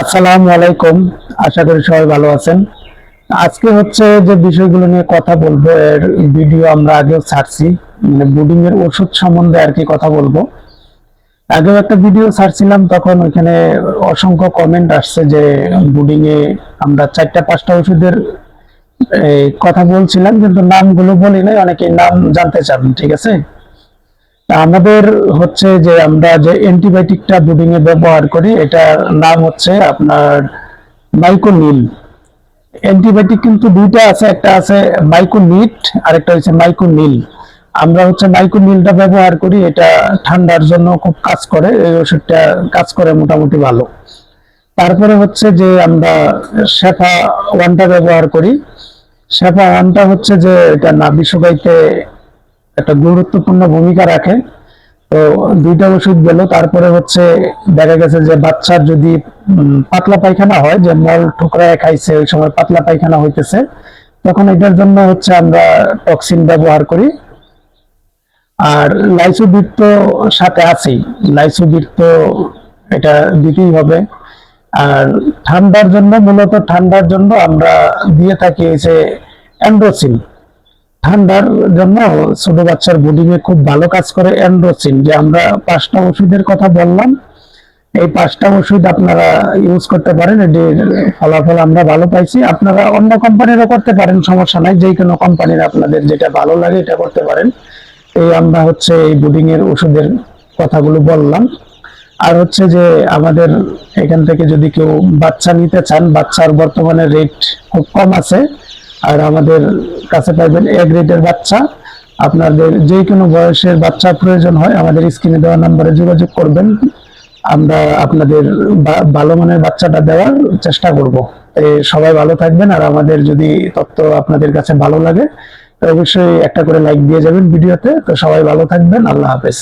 আসসালামু আলাইকুম। আশা করি সবাই ভালো আছেন। আজকে হচ্ছে যে বিষয়গুলো নিয়ে কথা বলব, এর ভিডিও আমরা আগেও ছাড়ছি। মানে বুডিং এর ওষুধ সম্বন্ধে আর কি কথা বলব। আগেও একটা ভিডিও ছাড়ছিলাম, তখন ওইখানে অসংখ্য কমেন্ট আসছে যে বুডিং এ আমরা চারটা, পাঁচটা ওষুধের কথা বলছিলাম, কিন্তু নামগুলো বলি নাই অনেকে নাম জানতে চান, ঠিক আছে? আমাদের হচ্ছে যে আমরা যে অ্যান্টিবায়োটিকটা বুডিং এ ব্যবহার করি, এটার নাম হচ্ছে আপনার মাইকোনিল অ্যান্টিবায়োটিক কিন্তু দুইটা আছে, একটা আছে মাইকোনিট আর একটা হচ্ছে মাইকোনিল আমরা হচ্ছে মাইকোনিলটা ব্যবহার করি, এটা ঠান্ডার জন্য খুব কাজ করে, এই ওষুধটা কাজ করে মোটামুটি ভালো। তারপরে হচ্ছে যে আমরা শেফা ওয়ানটা ব্যবহার করি। শেফা ওয়ানটা হচ্ছে যে এটা না শুকাইতে একটা গুরুত্বপূর্ণ ভূমিকা রাখে। তো দুইটা ওষুধ গেল, তারপরে হচ্ছে দেখা গেছে যে বাচ্চার যদি পাতলা পায়খানা হয়, যে মল ঠুকরায় খাইছে, ওই সময় পাতলা পায়খানা হইতেছে, তখন এটার জন্য হচ্ছে আমরা টক্সিন ব্যবহার করি। আর লাইসোবিট তো সাথে আছেই, লাইসোবিট তো এটা দিতেই হবে। আর ঠান্ডার জন্য, মূলত ঠান্ডার জন্য আমরা দিয়ে থাকি যে অ্যান্ড্রোসিন ঠান্ডার জন্য ছোট বাচ্চার বুডিং এ খুব ভালো কাজ করে অ্যান্ড্রোসিন যে আমরা পাঁচটা ওষুধের কথা বললাম। এই পাঁচটা ওষুধ আপনারা ইউজ করতে পারেন এটির ফলাফল আমরা ভালো পাইছি। আপনারা অন্য কোম্পানিরও করতে পারেন, সমস্যা নাই, যে কোনো কোম্পানির আপনাদের যেটা ভালো লাগে এটা করতে পারেন। এই আমরা হচ্ছে এই বুডিং এর ওষুধের কথাগুলো বললাম। আর হচ্ছে যে আমাদের এখান থেকে যদি কেউ বাচ্চা নিতে চান, বাচ্চার বর্তমানে রেট খুব কম আছে। আর আমাদের কাছে পাইবেন এ গ্রেডের বাচ্চা। আপনাদের যে কোনো বয়সের বাচ্চা প্রয়োজন হয়, আমাদের স্ক্রিনে দেওয়া নাম্বারে যোগাযোগ করবেন। আমরা আপনাদের ভালো মানের বাচ্চাটা দেওয়ার চেষ্টা করব। সবাই ভালো থাকবেন, আর আমাদের যদি তথ্য আপনাদের কাছে ভালো লাগে, তো অবশ্যই একটা করে লাইক দিয়ে যাবেন ভিডিওতে। তো সবাই ভালো থাকবেন, আল্লাহ হাফেজ।